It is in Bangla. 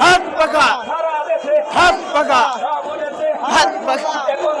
হাত পাকা। হাত পাকা। হাত পাকা।